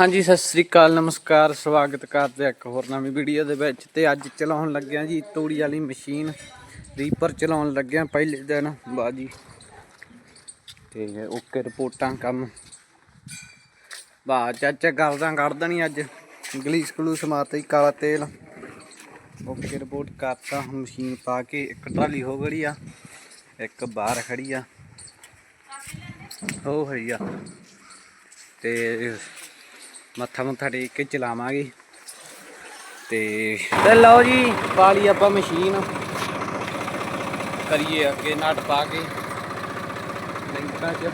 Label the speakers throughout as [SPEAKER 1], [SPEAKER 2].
[SPEAKER 1] ਹਾਂਜੀ, ਸਤਿ ਸ੍ਰੀ ਅਕਾਲ, ਨਮਸਕਾਰ, ਸਵਾਗਤ ਕਰਦੇ ਇੱਕ ਹੋਰ ਨਵੀਂ ਵੀਡੀਓ ਦੇ ਵਿੱਚ। ਤੇ ਅੱਜ ਚਲਾਉਣ ਲੱਗਿਆ ਜੀ, ਤੂੜੀ ਵਾਲੀ ਮਸ਼ੀਨ, ਰੀਪਰ ਚਲਾਉਣ ਲੱਗਿਆ ਪਹਿਲੇ ਦਿਨ। ਬਾਜੀ ਤੇ ਓਕੇ, ਰਿਪੋਰਟਾਂ, ਕੰਮ। ਬਾ ਚਾਚਾ ਕਰਦਾ ਕੱਢ ਦੇਣੀ ਅੱਜ। ਗਲੀਸ ਗਲੂਸ ਮਾਰਤੀ ਕਾਲਾ ਤੇਲ। ਓਕੇ, ਰਿਪੋਰਟ ਕਰਤਾ ਮਸ਼ੀਨ ਪਾ ਕੇ। ਇੱਕ ਟਰਾਲੀ ਹੋ ਗਈ ਆ, ਇੱਕ ਬਾਹਰ ਖੜੀ ਆ। ਉਹ ਖੜੀ ਆ। ਤੇ ਮੱਥਾ ਮੁੱਥਾ ਟੇਕ ਕੇ ਚਲਾਵਾਂਗੇ। ਤੇ ਤੇ ਲਓ ਜੀ, ਪਾ ਲਈ ਆਪਾਂ ਮਸ਼ੀਨ। ਕਰੀਏ ਅੱਗੇ ਨਟ ਪਾ ਕੇ। ਲਿੰਕਾਂ 'ਚ।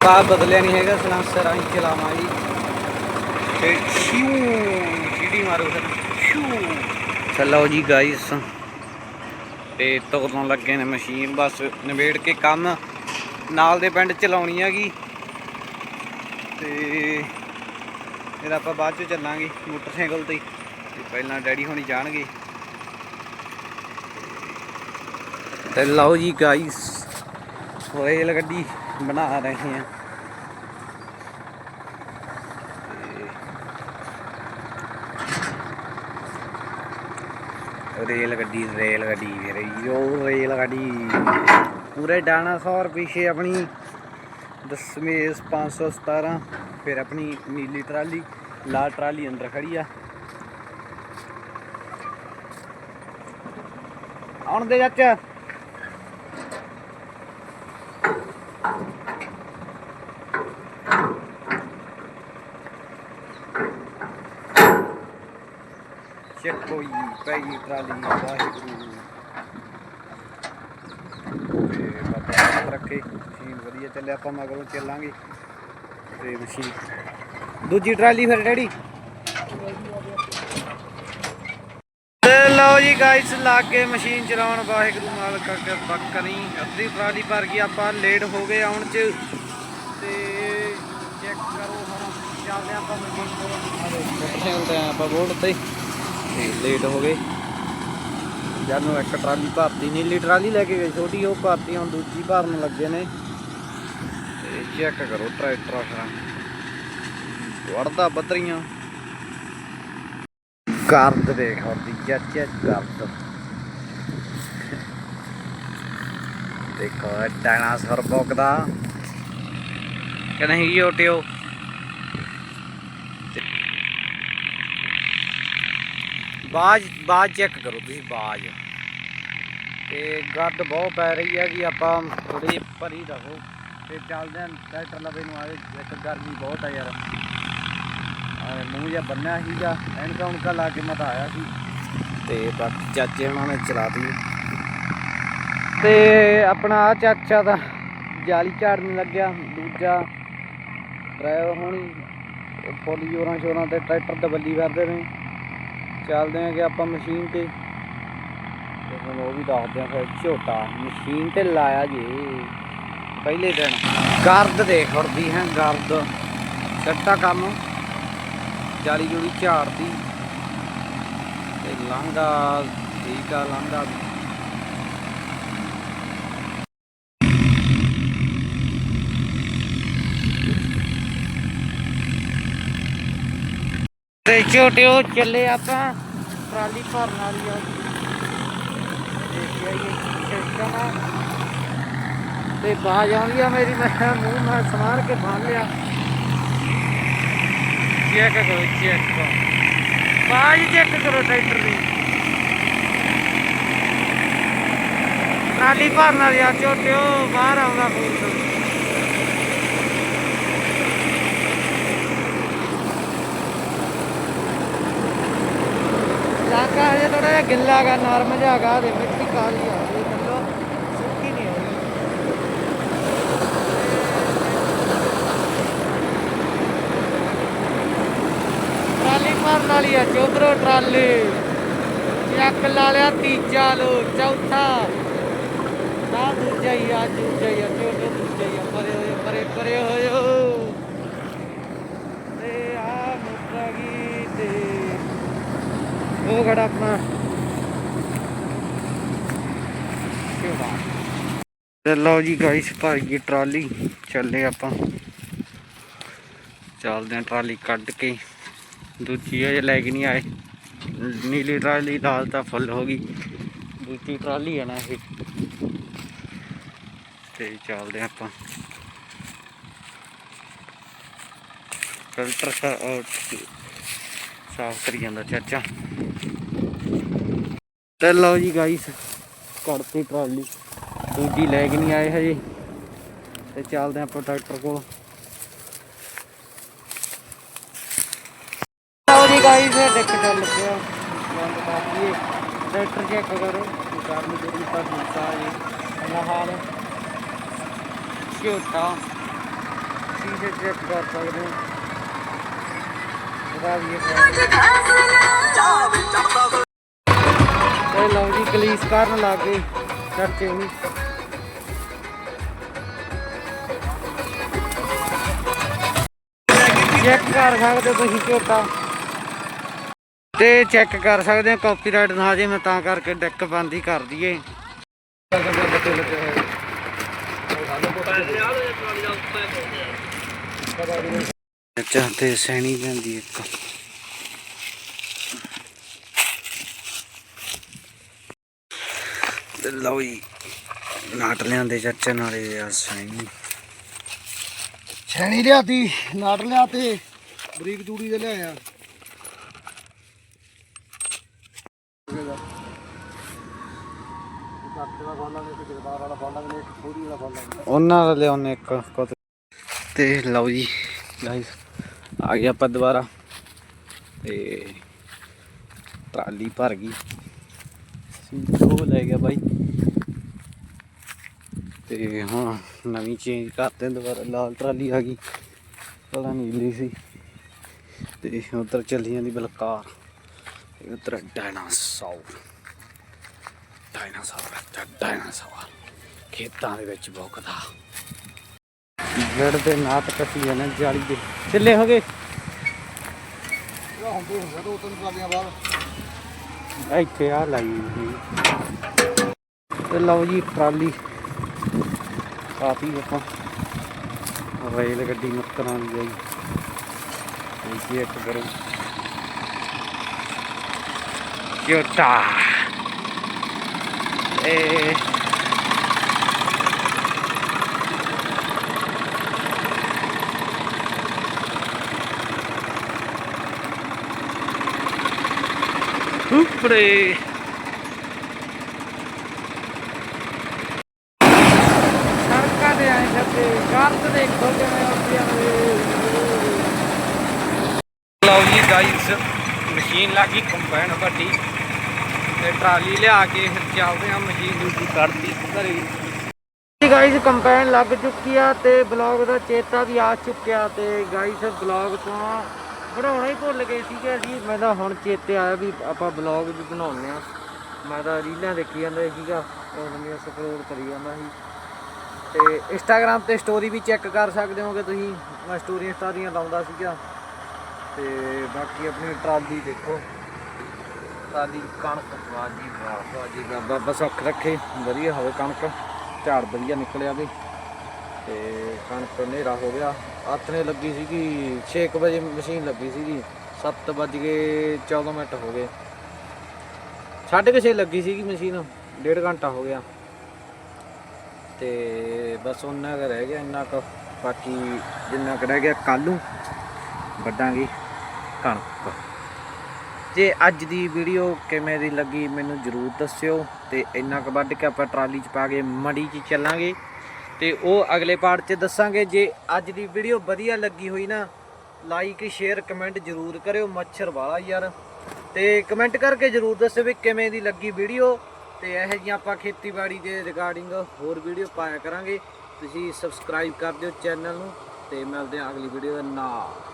[SPEAKER 1] ਪਾ ਬਦਲਿਆ ਨਹੀਂ ਹੈਗਾ, ਸਲਾਂਸਰ ਆਈ ਚਲਾਵਾਂਗੇ। ਤੇ ਸ਼ਿਊ ਜਿਹੜੀ ਮਾਰੋ ਫਿਰ। ਸ਼ਿਊ ਚਲੋ ਜੀ ਗਾਇਸ ਤੇ ਤੋਰਨ ਲੱਗੇ ਨੇ ਮਸ਼ੀਨ, ਬਸ ਨਿਬੇੜ ਕੇ ਕੰਮ ਨਾਲ ਦੇ ਪਿੰਡ ਚਲਾਉਣੀ ਹੈਗੀ। ਤੇ ਫਿਰ ਆਪਾਂ ਬਾਅਦ ਚ ਚੱਲਾਂਗੇ ਮੋਟਰਸਾਈਕਲ ਤੇ। ਪਹਿਲਾਂ ਡੈਡੀ ਹੋਣੀ ਜਾਣਗੇ। ਤੇ ਲਓ ਜੀ ਗਾਇਸ ਰੇਲ ਗੱਡੀ ਬਣਾ ਰਹੇ ਹਾਂ। ਰੇਲ ਗੱਡੀ ਰੇਲ ਗੱਡੀ ਵੀਰੇ ਯੋ ਰੇਲ ਗੱਡੀ। ਪੂਰੇ ਡਾਇਨਾਸੌਰ ਪਿੱਛੇ ਆਪਣੀ। ਦਸਮੇਸ਼ 517 ਫਿਰ ਆਪਣੀ ਨੀਲੀ ਟਰਾਲੀ, ਲਾਲ ਟਰਾਲੀ ਅੰਦਰ ਖੜੀ ਆ। ਆਉਣ ਦੇ ਚਾਚਾ ਚੱਕੋ ਜੀ ਪਈ ਟਰਾਲੀ ਵਾਹਿਗੁਰੂ। ਤੇ ਬਾਬਾ ਰੱਖੇ, ਮਸ਼ੀਨ ਵਧੀਆ ਚੱਲੇ ਆਪਾਂ ਮਗਰੋਂ ਚੱਲਾਂਗੇ। ਤੇ ਮਸ਼ੀਨ, ਦੂਜੀ ਟਰਾਲੀ ਫਿਰ ਡੈਡੀ। ਲਓ ਜੀ ਗਾਇਸ ਲੱਗ ਗਏ ਮਸ਼ੀਨ ਚਲਾਉਣ ਵਾਹਿਗੁਰੂ ਮਾਲਕ ਕਿਰਪਾ ਕਰੀ ਅੱਧੀ ਟਰਾਲੀ ਭਰ ਗਈ, ਆਪਾਂ ਲੇਟ ਹੋ ਗਏ ਆਉਣ ਚ। ਤੇ ਚੈੱਕ ਕਰੋ ਹੁਣ, ਚੱਲਦੇ ਆਪਾਂ ਮਸ਼ੀਨ ਕੋਲ ਮੋਟਰਸਾਈਕਲ ਤੇ ਆਪਾਂ ਬੋਰਡ ਤੇ। ਤੇ ਲੇਟ ਹੋ ਗਏ। ਜਦ ਨੂੰ ਇੱਕ ਟਰਾਲੀ ਭਰਤੀ ਨੀਲੀ ਟਰਾਲੀ ਲੈ ਕੇ ਗਏ, ਛੋਟੀ ਉਹ ਭਰਤੀ, ਹੁਣ ਦੂਜੀ ਭਰਨ ਲੱਗੇ ਨੇ। ਤੇ ਚੈੱਕ ਕਰੋ ਟਰੈਕਟਰ ਆਖਣਾ ਵੜਦਾ ਬੱਦਰੀਆਂ। ਕਰਦ ਦੇਖ ਹਰਦੀ ਚਾਚਾ ਕਰਦ ਦੇਖੋ ਡਾਇਨਾਸੌਰ ਭੌਂਕਦਾ ਕਿ ਨਹੀਂ ਓਟਿਓ ਬਾਜ ਬਾਜ ਚੈੱਕ ਕਰੋ ਤੁਸੀਂ, ਬਾਜ। ਤੇ ਗੱਦ ਬਹੁਤ ਪੈ ਰਹੀ ਹੈ ਕਿ ਆਪਾਂ ਥੋੜੀ ਭਰੀ ਰਹੋ ਤੇ ਚੱਲਦੇ ਆਂ ਟਰੈਕਟਰ ਲਵੇ ਨੂੰ ਆਵੇ ਇੱਕ ਗਰਮੀ ਬਹੁਤ ਆ ਯਾਰ। ਆ ਮੂੰਹ ਜਿਹਾ ਬੰਨਿਆ ਸੀਗਾ, ਐਨਕਾ ਉਨਕਾ ਲਾ ਕੇ ਮਤਾ ਆਇਆ ਸੀ। ਤੇ ਬਾਕੀ ਚਾਚੇ ਉਹਨਾਂ ਨੇ ਚਲਾਤੀ ਤੇ ਆਪਣਾ ਆ ਚਾਚਾ ਦਾ ਜਾਲੀ ਝਾੜਨ ਲੱਗਿਆ, ਦੂਜਾ ਡਰਾਈਵਰ ਹੋਣੀ, ਫੁੱਲ ਜੋਰਾਂ ਸ਼ੋਰਾਂ ਤੇ ਟਰੈਕਟਰ ਦਬੱਲੀ ਕਰਦੇ ਨੇ। ਚੱਲਦੇ ਆਂ ਕਿ ਆਪਾਂ ਮਸ਼ੀਨ ਤੇ। ਤੇ ਉਹ ਵੀ ਦੱਸਦੇ ਆਂ ਫਿਰ ਝੋਟਾ। ਮਸ਼ੀਨ ਤੇ ਲਾਇਆ ਜੀ। ਪਹਿਲੇ ਦਿਨ। ਗਰਦ ਦੇਖ ਖੜਦੀ ਹੈ, ਗਰਦ। ਸੱਟਾ ਕੰਮ। ਜਾਲੀ ਜੋੜੀ ਝਾੜਦੀ। ਤੇ ਲਾਂਗਾ ਠੀਕ ਆ ਲਾਂਗਾ ਤੇ ਛੋਟੇ ਚੱਲੇ ਆਪਾਂ। ਟਰਾਲੀ ਭਰਨ ਵਾਲੀ ਆ। ਦੇਖਿਆ ਇਹ ਸਿਸਟਮ ਆ ਤੇ ਬਾਜ ਆਉਂਦੀ ਆ ਮੇਰੀ, ਮੈਂ ਮੂੰਹ ਨਾਲ ਸਮਾਰ ਕੇ ਬੰਨ ਲਿਆ। ਚੈੱਕ ਕਰੋ ਚੈੱਕ ਕਰੋ। ਬਾਜ ਚੈੱਕ ਕਰੋ ਟਰੈਕਟਰ ਦੀ। ਟਰਾਲੀ ਭਰਨ ਵਾਲੀ ਆ ਛੋਟਿਓ ਬਾਹਰ ਆਉਂਦਾ ਫੂਲ ਲਾਗਾ ਹਜੇ ਥੋੜਾ ਜਿਹਾ ਗਿੱਲਾ ਗਾ ਨਰਮ ਜਿਹਾ ਗਾ ਦੇ ਮਿੱਟੀ ਕਾਲੀ ਆ ਗਈ ਥੱਲੋਂ ਸੁੱਕੀ ਨਹੀਂ ਹੋਈ ਟਰਾਲੀ ਭਰਨ ਵਾਲੀ ਆ ਚੋਬਰੋ ਟਰਾਲੀ। ਚੱਕ ਲਾ ਲਿਆ ਤੀਜਾ ਲੋ, ਚੌਥਾ। ਨਾ ਦੂਜਾ ਹੀ ਆ ਦੂਜਾ ਹੀ ਆ ਚੋਟੋ ਦੂਜਾ ਹੀ ਆ ਪਰੇ ਹੋਏ ਪਰੇ ਪਰੇ ਹੋਇਓ ਤੇ ਆ ਮੁੱਕਾ ਗਈ ਤੇ ਉਹ ਆਪਣਾ। ਤੇ ਲਓ ਜੀ ਗਾਇਸ ਭਰ ਗਈ ਟਰਾਲੀ। ਚੱਲੇ ਆਪਾਂ। ਚੱਲਦੇ ਆਂ ਟਰਾਲੀ ਕੱਢ ਕੇ। ਦੂਜੀ ਅਜੇ ਲੈ ਕੇ ਨਹੀਂ ਆਏ। ਨੀਲੀ ਟਰਾਲੀ ਲਾਲ ਤਾਂ ਫੁੱਲ ਹੋ ਗਈ। ਦੂਜੀ ਟਰਾਲੀ ਆ ਨਾ ਇਹ। ਤੇ ਚੱਲਦੇ ਆਂ ਆਪਾਂ। ਫਿਲਟਰ ਸਾਫ਼ ਕਰੀ ਜਾਂਦਾ ਚਾਚਾ। ਤੇ ਲਓ ਜੀ ਗਾਇਸ ਕੱਢਤੀ ਟਰਾਲੀ। ਦੂਜੀ ਲੈ ਕੇ ਨਹੀਂ ਆਏ ਹਜੇ। ਤੇ ਚੱਲਦੇ ਆਪਾਂ ਟਰੈਕਟਰ ਕੋਲ। ਲਓ ਜੀ ਗਾਇਸ ਡੈਕ ਚੱਲ ਪਿਆ। ਬੰਦ ਕਰ ਦਈਏ। ਟਰੈਕਟਰ ਚੈੱਕ ਕਰੋ। ਕਾਰਨ ਜਿਹੜੀ ਪਰ ਦਿੱਤਾ ਜੀ। ਇਹ ਹਾਲ ਛੋਟਾ ਸੀਧੇ ਚੈੱਕ ਕਰ ਸਕਦੇ ਹੋ। ਇਹਦਾ ਵੀ ਇਹ ਤੇ ਲਓ ਜੀ ਕਲੀਸ ਕਰਨ ਲੱਗ ਗਏ। ਚਰਚੇ ਨਹੀਂ। ਚੈੱਕ ਕਰ ਸਕਦੇ ਹੋ ਤੁਸੀਂ ਝੋਟਾ। ਤੇ ਚੈੱਕ ਕਰ ਸਕਦੇ ਹੋ ਕਾਪੀਰਾਈਟ ਨਾ ਜੇ ਮੈਂ ਤਾਂ ਕਰਕੇ ਡੈਕ ਬੰਦ ਹੀ ਕਰ ਦਈਏ। ਅੱਛਾ ਸੈਣੀ ਪੈਂਦੀ ਇੱਕ। ਤੇ ਲਓ ਜੀ ਨਾਟ ਲਿਆਂਦੇ ਚਾਚਾ ਨਾਲੇ ਆ ਸੈਣੀ।
[SPEAKER 2] ਛੈਣੀ ਲਿਆਤੀ ਨਾਟ ਲਿਆਤੇ ਬਰੀਕ ਚੂੜੀ ਦੇ ਲਿਆਇਆ।
[SPEAKER 1] ਉਹਨਾਂ ਦਾ ਲਿਆਉਣੇ ਇੱਕ ਕੁੱਤ। ਤੇ ਲਓ ਜੀ ਗਾਇਸ ਆ ਗਏ ਆਪਾਂ ਦੁਬਾਰਾ। ਤੇ ਟਰਾਲੀ ਭਰ ਗਈ। ਉਹ ਲੈ ਗਿਆ ਬਾਈ। ਤੇ ਹੁਣ ਨਵੀਂ ਚੇਂਜ ਕਰਦੇ ਦੁਬਾਰਾ, ਲਾਲ ਟਰਾਲੀ ਆ ਗਈ। ਪਹਿਲਾਂ ਨੀਲੀ ਸੀ। ਤੇ ਉਧਰ ਚੱਲੀ ਜਾਂਦੀ ਬਲਕਾਰ। ਤੇ ਉਧਰ ਡਾਇਨਾਸੌਰ ਡਾਇਨਾਸੌਰ ਡਾਇਨਾਸੌਰ ਖੇਤਾਂ ਦੇ ਵਿੱਚ ਭੌਂਕਦਾ ਜੜ ਦੇ ਨਾਟ ਕੱਟੀ ਜਾਣੇ ਜਾਲੀ ਦੇ। ਚੱਲੇ ਹੋ ਗਏ
[SPEAKER 2] ਹੁੰਦੇ ਹੁੰਦੇ ਦੋ ਤਿੰਨ ਟਰਾਲੀਆਂ ਬਾਅਦ।
[SPEAKER 1] ਇੱਥੇ ਆ ਲਾਈ ਹੋਈ। ਤੇ ਲਓ ਜੀ, ਟਰਾਲੀ। ਕਾਫੀ ਆਪਾਂ ਰੇਲ ਗੱਡੀ ਮੁੱਕਰਾਂ ਦੀ ਗਈ ਇਹ ਇੱਕ ਕਰੋ ਕਿਉਟਾ ਏ ਉੱਪਰੇ ਸੜਕਾਂ ਤੇ ਆਏ ਜੱਤੇ ਕਰਤ ਦੇਖੋ ਕਿਵੇਂ ਆਉਂਦੀਆਂ ਨੇ ਲਓ ਜੀ ਗਾਈਸ ਮਸ਼ੀਨ ਲੱਗੀ ਕੰਬਾਈਨ ਵੱਡੀ। ਤੇ ਟਰਾਲੀ ਲਿਆ ਕੇ ਫਿਰ ਚੱਲਦੇ ਆ ਮਸ਼ੀਨ ਦੂਜੀ ਕੱਢਦੀ ਘਰੇ। ਜੀ ਗਾਈਸ ਕੰਬਾਈਨ ਲੱਗ ਚੁੱਕੀ ਆ ਤੇ ਬਲੌਗ ਦਾ ਚੇਤਾ ਵੀ ਆ ਚੁੱਕਿਆ ਤੇ ਗਾਈਸ ਬਲੌਗ ਤੋਂ ਬਣਾਉਣਾ ਹੀ ਭੁੱਲ ਗਏ ਸੀਗੇ ਅਸੀਂ। ਮੈਂ ਤਾਂ ਹੁਣ ਚੇਤੇ ਆਇਆ ਵੀ ਆਪਾਂ ਬਲੌਗ ਵੀ ਬਣਾਉਂਦੇ ਆ ਮੈਂ ਤਾਂ ਰੀਲਾਂ ਦੇਖੀ ਜਾਂਦਾ ਸੀਗਾ, ਉਹ ਮੈਂ ਸਕਰੋਲ ਕਰੀ ਜਾਂਦਾ ਸੀ। ਤੇ ਇੰਸਟਾਗ੍ਰam ਤੇ ਸਟੋਰੀ ਵੀ ਚੈੱਕ ਕਰ ਸਕਦੇ ਹੋਗੇ ਤੁਸੀਂ। ਮੈਂ ਸਟੋਰੀਆਂ ਸਟਾਰੀਆਂ ਲਾਉਂਦਾ ਸੀਗਾ। ਤੇ ਬਾਕੀ ਆਪਣੀ ਟਰਾਲੀ ਦੇਖੋ। ਟਰਾਲੀ ਕਣਕ ਬਾਜੀ ਬਾਜੀ ਬਾਬਾ ਸੁੱਖ ਰੱਖੇ। ਵਧੀਆ ਹੋਵੇ ਕਣਕ ਝਾੜ ਵਧੀਆ ਨਿਕਲਿਆ ਵੀ। ਤੇ ਕਣਕ ਹਨੇਰਾ ਹੋ ਗਿਆ। ਹੱਥ ਨੇ ਲੱਗੀ ਸੀਗੀ 6 ਵਜੇ ਮਸ਼ੀਨ ਲੱਗੀ ਸੀਗੀ। 7 ਵੱਜ ਗਏ 14 ਮਿੰਟ ਹੋ ਗਏ। ਸਾਢੇ ਕੁ ਛੇ ਲੱਗੀ ਸੀਗੀ ਮਸ਼ੀਨ, ਡੇਢ ਘੰਟਾ ਹੋ ਗਿਆ। ਤੇ ਬਸ ਉਹਨਾਂ ਕੁ ਰਹਿ ਗਿਆ, ਇੰਨਾ ਕੁ ਬਾਕੀ ਜਿੰਨਾ ਕੁ ਰਹਿ ਗਿਆ ਕੱਲ ਨੂੰ, ਵੱਢਾਂਗੇ ਕਣਕ। ਜੇ ਅੱਜ ਦੀ ਵੀਡੀਓ ਕਿਵੇਂ ਦੀ ਲੱਗੀ ਮੈਨੂੰ ਜਰੂਰ ਦੱਸਿਓ ਤੇ ਇੰਨਾ ਕੁ ਵੱਢ ਕੇ ਆਪਾਂ ਟਰਾਲੀ 'ਚ ਪਾ ਕੇ ਮੜੀ 'ਚ ਚੱਲਾਂਗੇ। ਤੇ ਉਹ ਅਗਲੇ ਪਾਰਟ 'ਚ ਦੱਸਾਂਗੇ। ਜੇ ਅੱਜ ਦੀ ਵੀਡੀਓ ਵਧੀਆ ਲੱਗੀ ਹੋਈ ਨਾ ਲਾਈਕ ਸ਼ੇਅਰ ਕਮੈਂਟ ਜਰੂਰ ਕਰਿਓ ਮੱਛਰ ਵਾਲਾ ਯਾਰ। ਤੇ ਕਮੈਂਟ ਕਰਕੇ ਜਰੂਰ ਦੱਸਿਓ ਵੀ ਕਿਵੇਂ ਦੀ ਲੱਗੀ ਵੀਡੀਓ ਤੇ ਇਹੋ ਜਿਹੀਆਂ ਆਪਾਂ ਖੇਤੀਬਾੜੀ ਦੇ ਰਿਗਾਰਡਿੰਗ ਹੋਰ ਵੀਡੀਓ ਪਾਇਆ ਕਰਾਂਗੇ। ਤੁਸੀਂ ਸਬਸਕ੍ਰਾਈਬ ਕਰ ਦਿਓ ਚੈਨਲ ਨੂੰ ਤੇ ਮਿਲਦੇ ਹਾਂ ਅਗਲੀ ਵੀਡੀਓ ਦੇ ਨਾਲ।